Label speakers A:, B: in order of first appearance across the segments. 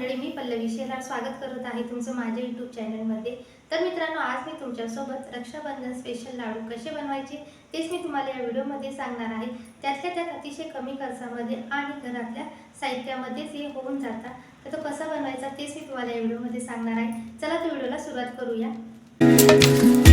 A: मंडळी मी पल्लवी शेलार स्वागत करत आहे तुमचं माझ्या यूट्यूब चॅनलमध्ये तर मित्रांनो आज मी तुमच्यासोबत रक्षाबंधन स्पेशल लाडू कसे बनवायचे तेच मी तुम्हाला या व्हिडिओमध्ये सांगणार आहे. त्यातल्या त्यात अतिशय कमी खर्चामध्ये आणि घरातल्या साहित्यामध्येच हे होऊन जातात तर तो कसा बनवायचा तेच मी तुम्हाला या व्हिडिओमध्ये सांगणार आहे. चला तर व्हिडिओला सुरुवात करूया.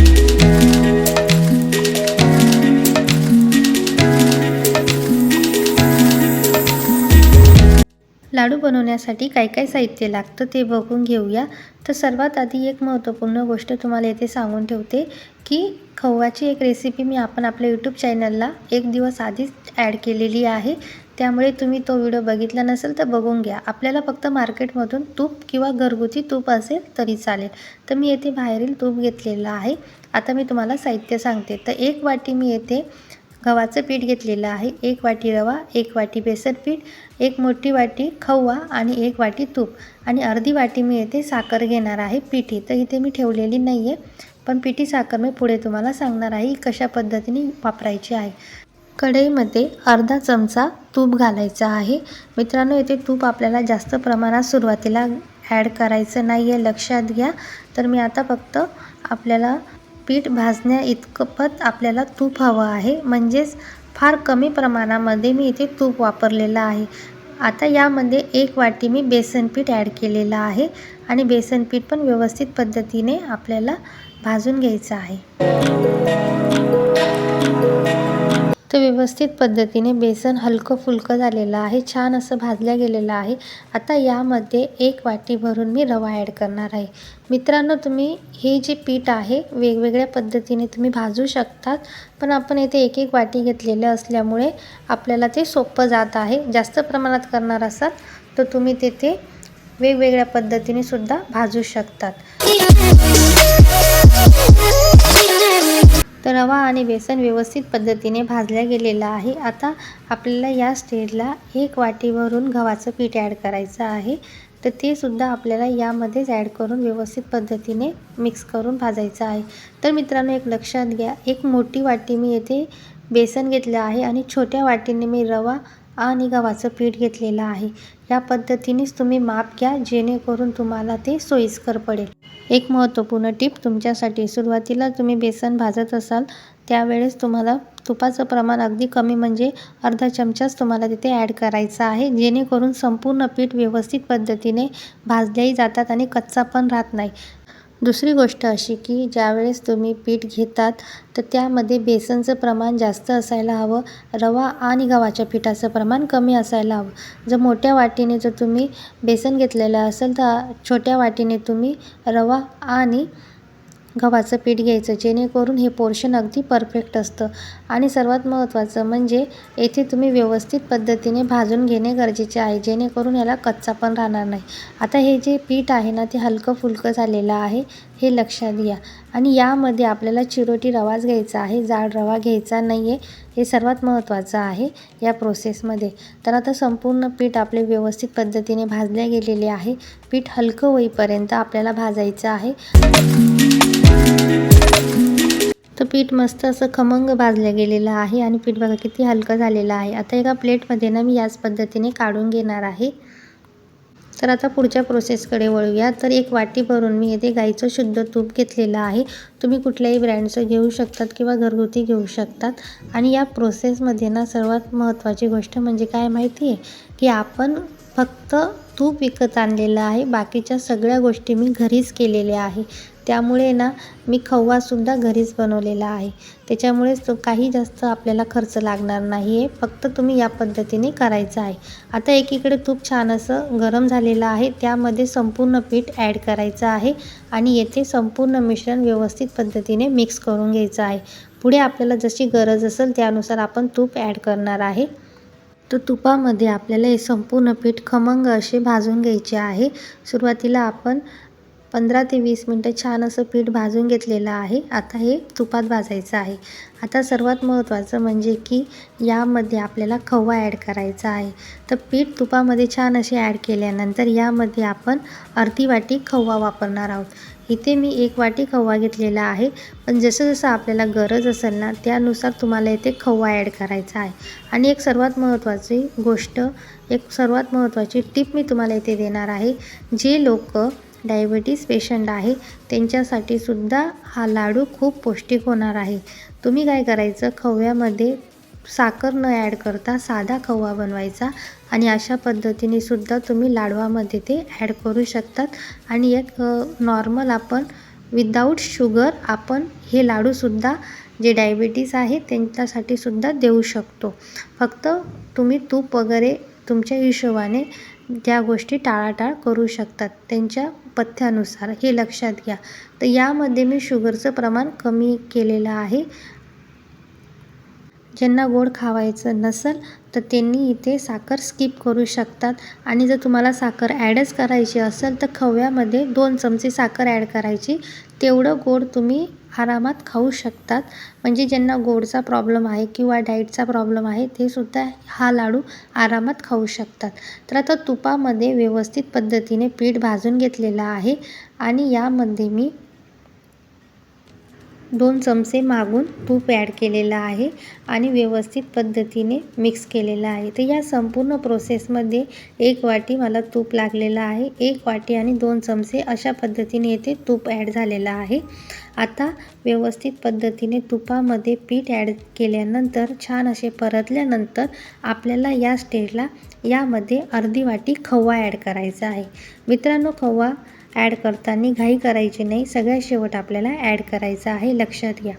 A: लाडू बनवण्यासाठी काय काय साहित्य लागतं ते बघून घेऊया. तर सर्वात आधी एक महत्त्वपूर्ण गोष्ट तुम्हाला येथे सांगून ठेवते की खव्वाची एक रेसिपी मी आपण आपल्या यूट्यूब चॅनलला एक दिवस आधीच ॲड केलेली आहे. त्यामुळे तुम्ही तो व्हिडिओ बघितला नसेल तर बघून घ्या. आपल्याला फक्त मार्केटमधून तूप किंवा घरगुती तूप असेल तरी चालेल. तर मी येथे बाहेरील तूप घेतलेलं आहे. आता मी तुम्हाला साहित्य सांगते. तर एक वाटी मी येथे गव्हाचं पीठ घेतलेलं आहे. एक वाटी रवा एक वाटी बेसन पीठ एक मोठी वाटी खवा आणि एक वाटी तूप. आणि अर्धी वाटी मी येथे साखर घेणार आहे पिठी. तर इथे मी ठेवलेली नाही आहे पण पिठी साखर मी पुढे तुम्हाला सांगणार आहे कशा पद्धतीने वापरायची आहे. कढईमध्ये अर्धा चमचा तूप घालायचा आहे. मित्रांनो येथे तूप आपल्याला जास्त प्रमाणात सुरुवातीला ॲड करायचं नाही आहे लक्षात घ्या. तर मी आता फक्त आपल्याला पीठ भाजण्या इतकंपत आपल्याला तूप हवं आहे. म्हणजेच फार कमी प्रमाणामध्ये मी इथे तूप वापरलेलं आहे. आता यामध्ये एक वाटी मी बेसन पीठ ॲड केलेलं आहे आणि बेसन पीठ पण व्यवस्थित पद्धतीने आपल्याला भाजून घ्यायचं आहे. तर व्यवस्थित पद्धतीने बेसन हलकं फुलकं झालेलं आहे. छान असं भाजलं गेलेलं आहे. आता यामध्ये एक वाटी भरून मी रवा ॲड करणार आहे. मित्रांनो तुम्ही हे जे पीठ आहे वेगवेगळ्या पद्धतीने तुम्ही भाजू शकतात पण आपण येथे एक एक वाटी घेतलेलं असल्यामुळे आपल्याला ते सोपं जात आहे. जास्त प्रमाणात करणार असाल तर तुम्ही तेथे वेगवेगळ्या पद्धतीने सुद्धा भाजू शकतात. तर रवा आणि बेसन व्यवस्थित पद्धतीने भाजल्या गेलेलं आहे. आता आपल्याला या स्टेजला एक वाटीवरून गव्हाचं पीठ ॲड करायचं आहे. तर ते सुद्धा आपल्याला यामध्येच ॲड करून व्यवस्थित पद्धतीने मिक्स करून भाजायचं आहे. तर मित्रांनो एक लक्षात घ्या एक मोठी वाटी मी येथे बेसन घेतलं आहे आणि छोट्या वाटीने मी रवा आणि गव्हाचं पीठ घेतलेलं आहे. या पद्धतीनेच तुम्ही माप घ्या जेणेकरून तुम्हाला ते सोयीस्कर पडेल. एक महत्त्वपूर्ण टीप तुमच्यासाठी. सुरुवातीला तुम्ही बेसन भाजत असाल त्यावेळेस तुम्हाला तुपाचं प्रमाण अगदी कमी म्हणजे अर्धा चमचाच तुम्हाला तिथे ॲड करायचा आहे. जेणेकरून संपूर्ण पीठ व्यवस्थित पद्धतीने भाजल्याही जातात आणि कच्चा पण राहत नाही. दुसरी गोष्ट अशी की ज्यावेळेस तुम्ही पीठ घेतात तर त्यामध्ये बेसनचं प्रमाण जास्त असायला हवं रवा आणि गव्हाच्या पिठाचं प्रमाण कमी असायला हवं. जर मोठ्या वाटीने जर तुम्ही बेसन घेतलेलं असेल तर छोट्या वाटीने तुम्ही रवा आणि गव्हाचं पीठ घ्यायचं जेणेकरून हे पोर्शन अगदी परफेक्ट असतं. आणि सर्वात महत्त्वाचं म्हणजे येथे तुम्ही व्यवस्थित पद्धतीने भाजून घेणे गरजेचे आहे जेणेकरून याला कच्चा पण राहणार नाही. आता हे जे पीठ आहे ना ते हलकं फुलकं झालेलं आहे हे लक्षात घ्या. आणि यामध्ये आपल्याला चिरोटी रवाच घ्यायचा आहे जाड रवा घ्यायचा नाही आहे हे सर्वात महत्त्वाचं आहे या प्रोसेसमध्ये. तर आता संपूर्ण पीठ आपले व्यवस्थित पद्धतीने भाजले गेलेले आहे. पीठ हलकं होईपर्यंत आपल्याला भाजायचं आहे. तर पीठ मस्त असं खमंग भाजलं गेलेलं आहे आणि पीठ बघा किती हलकं झालेलं आहे. आता एका प्लेटमध्ये ना मी याच पद्धतीने काढून घेणार आहे. तर आता पुढच्या प्रोसेसकडे वळूया. तर एक वाटी भरून मी येथे गाईचं शुद्ध तूप घेतलेलं आहे. तुम्ही कुठल्याही ब्रँडचं घेऊ शकतात किंवा घरगुती घेऊ शकतात. आणि या प्रोसेसमध्ये ना सर्वात महत्त्वाची गोष्ट म्हणजे काय माहिती आहे? की आपण फक्त तूप विकत आणलेलं आहे. बाकीच्या सगळ्या गोष्टी मी घरीच केलेल्या आहे. त्यामुळे ना मी खव्वासुद्धा घरीच बनवलेला आहे. त्याच्यामुळेच तो काही जास्त आपल्याला खर्च लागणार नाही आहे फक्त तुम्ही या पद्धतीने करायचं आहे. आता एकीकडे तूप छान असं गरम झालेलं आहे. त्यामध्ये संपूर्ण पीठ ॲड करायचं आहे आणि येथे संपूर्ण मिश्रण व्यवस्थित पद्धतीने मिक्स करून घ्यायचं आहे. पुढे आपल्याला जशी गरज असेल त्यानुसार आपण तूप ॲड करणार आहे. तर तुपामध्ये आपल्याला हे संपूर्ण पीठ खमंग असे भाजून घ्यायचे आहे. सुरुवातीला आपण पंधरा ते वीस मिनटं छान असं पीठ भाजून घेतलेलं आहे. आता हे तुपात भाजायचं आहे. आता सर्वात महत्त्वाचं म्हणजे की यामध्ये आपल्याला खवा ॲड करायचा आहे. तर पीठ तुपामध्ये छान असे ॲड केल्यानंतर यामध्ये आपण अर्धी वाटी खवा वापरणार आहोत. इथे मी एक वाटी खवा घेतलेला आहे. पण जसं जसं आपल्याला गरज असेल ना त्यानुसार तुम्हाला इथे खवा ॲड करायचा आहे. आणि एक सर्वात महत्त्वाची गोष्ट एक सर्वात महत्त्वाची टिप मी तुम्हाला इथे देणार आहे. जे लोक डायबिटीस पेशंट आहे त्यांच्यासाठी सुद्धा हा लाडू खूप पौष्टिक होणार आहे. तुम्ही काय करायचं? खव्यामध्ये साखर न ॲड करता साधा खवा बनवायचा आणि अशा पद्धतीने सुद्धा तुम्ही लाडवामध्ये ते ॲड करू शकतात. आणि एक नॉर्मल आपण विदाऊट शुगर आपण हे लाडूसुद्धा जे डायबिटीज आहे त्यांच्यासाठी सुद्धा देऊ शकतो. फक्त तुम्ही तूप वगैरे तुमच्या हिशोबाने त्या गोष्टी टाळाटाळ करू शकतात. त्यांच्या पथ्यानुसार हे लक्षात घ्या. तर यामध्ये मी शुगरचं प्रमाण कमी केलेलं आहे. ज्यांना गोड खावायचं नसेल तर त्यांनी इथे साखर स्किप करू शकतात. आणि जर तुम्हाला साखर ॲडच करायची असेल तर खव्यामध्ये दोन चमचे साखर ॲड करायची. तेवढं गोड तुम्ही आरामात खाऊ शकतात. म्हणजे ज्यांना गोडचा प्रॉब्लेम आहे किंवा डाईटचा प्रॉब्लेम आहे ते सुद्धा हा लाडू आरामात खाऊ शकतात. तर आता तुपामध्ये व्यवस्थित पद्धतीने पीठ भाजून घेतलेलं आहे आणि यामध्ये मी दोन चमचे मागून तूप ॲड केलेलं आहे आणि व्यवस्थित पद्धतीने मिक्स केलेलं आहे. तर या संपूर्ण प्रोसेसमध्ये एक वाटी मला तूप लागलेलं आहे. एक वाटी आणि दोन चमचे अशा पद्धतीने येथे तूप ॲड झालेलं आहे. आता व्यवस्थित पद्धतीने तुपामध्ये पीठ ॲड केल्यानंतर छान असे परतल्यानंतर आपल्याला या स्टेजला यामध्ये अर्धी वाटी खवा ॲड करायचा आहे. मित्रांनो खवा ॲड करताना घाई करायची नाही. सगळ्यात शेवट आपल्याला ॲड करायचा आहे. लक्षात घ्या.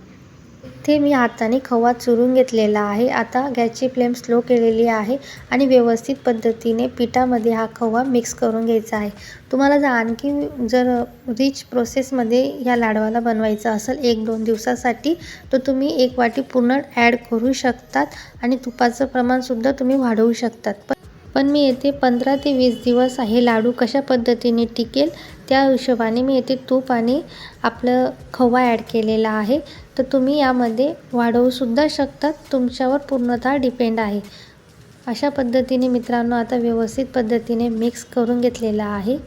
A: ते मी हाताने खवा चुरून घेतलेला आहे. आता गॅसची फ्लेम स्लो केलेली आहे आणि व्यवस्थित पद्धतीने पिठामध्ये हा खवा मिक्स करून घ्यायचा आहे. तुम्हाला जर आणखी जर रिच प्रोसेसमध्ये ह्या लाडवाला बनवायचं असेल एक दोन दिवसासाठी तर तुम्ही एक वाटी पूर्ण ॲड करू शकतात आणि तुपाचं प्रमाणसुद्धा तुम्ही वाढवू शकतात. पण मी येथे पंधरा ते वीस दिवस हे लाडू कशा पद्धतीने टिकेल त्या हिशोबाने मी येथे तूप आणि आपलं खवा ॲड केलेला आहे. तर तुम्ही यामध्ये वाढवूसुद्धा शकतात. तुमच्यावर पूर्णतः डिपेंड आहे. अशा पद्धतीने मित्रांनो आता व्यवस्थित पद्धतीने मिक्स करून घेतलेला आहे.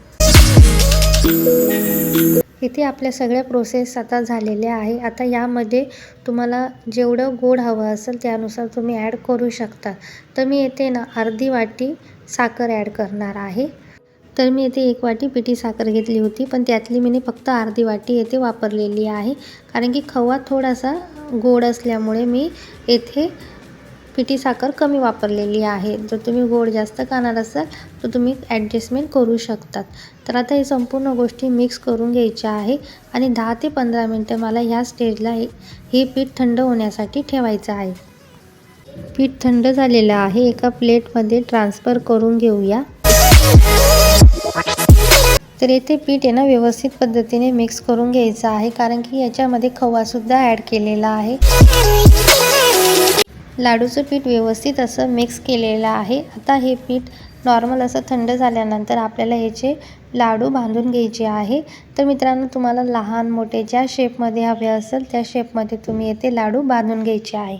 A: इथे आपल्या सगळ्या प्रोसेस आता झालेल्या आहे. आता यामध्ये तुम्हाला जेवढं गोड हवं असेल त्यानुसार तुम्ही ॲड करू शकता. तर मी येथे ना अर्धी वाटी साखर ॲड करणार आहे. तर मी येथे एक वाटी पिठी साखर घेतली होती पण त्यातली मी फक्त अर्धी वाटी येथे वापरलेली आहे. कारण की खवा थोडासा गोड असल्यामुळे मी येथे पिठी साखर कमी वापरलेली आहे. जर तुम्ही गोड जास्त खाणार असाल तर तुम्ही ॲडजस्टमेंट करू शकतात. तर आता हे संपूर्ण गोष्टी मिक्स करून घ्यायच्या आहे आणि दहा ते पंधरा मिनटं मला ह्या स्टेजला हे हे पीठ थंड होण्यासाठी ठेवायचं आहे. पीठ थंड झालेलं आहे. एका प्लेटमध्ये ट्रान्सफर करून घेऊया. तर येथे पीठ आहे ना व्यवस्थित पद्धतीने मिक्स करून घ्यायचं आहे कारण की याच्यामध्ये खवासुद्धा ॲड केलेला आहे. लाडूचं पीठ व्यवस्थित असं मिक्स केलेलं आहे. आता हे पीठ नॉर्मल असं थंड झाल्यानंतर आपल्याला याचे लाडू बांधून घ्यायचे आहे. तर मित्रांनो तुम्हाला लहान मोठे ज्या शेपमध्ये हवे असेल त्या शेपमध्ये तुम्ही येथे लाडू बांधून घ्यायचे आहे.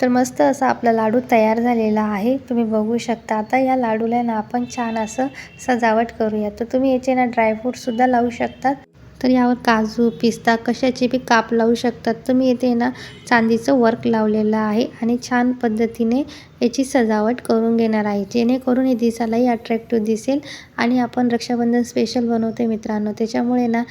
A: तर मस्त असा आपला लाडू तयार झालेला आहे. तुम्ही बघू शकता आता या लाडूला ना आपण छान असं सजावट करूया. तर तुम्ही याचे ना ड्रायफ्रूटसुद्धा लावू शकतात तर यावर काजू पिस्ता कशाचे बी काप लावू शकतात. तर मी येथे ना चांदीचं वर्क लावलेलं आहे आणि छान पद्धतीने याची सजावट करून घेणार आहे. जेणेकरून हे दिसायलाही अट्रॅक्टिव्ह दिसेल आणि आपण रक्षाबंधन स्पेशल बनवते मित्रांनो. त्याच्यामुळे ना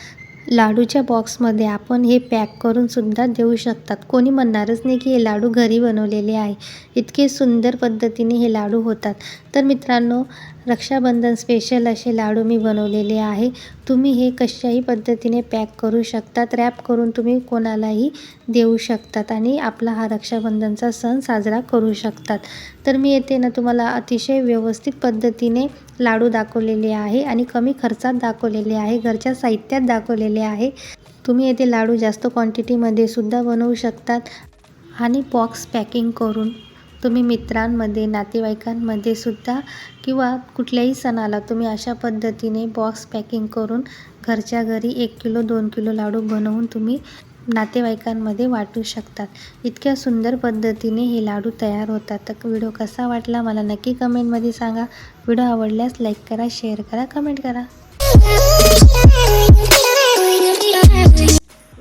A: लाडूच्या बॉक्समध्ये आपण हे पॅक करूनसुद्धा देऊ शकतात. कोणी म्हणणारच नाही की हे लाडू घरी बनवलेले आहे. इतके सुंदर पद्धतीने हे लाडू होतात. तर मित्रांनो रक्षाबंधन स्पेशल असे लाडू मी बनवलेले आहे. तुम्ही हे कशाही पद्धतीने पॅक करू शकतात. रॅप करून तुम्ही कोणालाही देऊ शकतात आणि आपला हा रक्षाबंधनचा सण साजरा करू शकतात. तर मी येते ना तुम्हाला अतिशय व्यवस्थित पद्धतीने लाडू दाखवलेले आहे आणि कमी खर्चात दाखवलेले आहे घरच्या साहित्यात दाखवलेले आहे. तुम्ही येथे लाडू जास्त क्वांटिटीमध्ये सुद्धा बनवू शकतात. आणि बॉक्स पॅकिंग करून तुम्ही मित्रांमध्ये नातेवाईकांमध्ये सुद्धा किंवा कुठल्याही सणाला तुम्ही अशा पद्धतीने बॉक्स पॅकिंग करून घरच्या घरी एक किलो दोन किलो लाडू बनवून तुम्ही नातेवाईकांमध्ये वाटू शकतात. इतक्या सुंदर पद्धतीने हे लाडू तयार होतात. तर व्हिडिओ कसा वाटला मला नक्की कमेंटमध्ये सांगा. व्हिडिओ आवडल्यास लाईक करा शेअर करा कमेंट करा.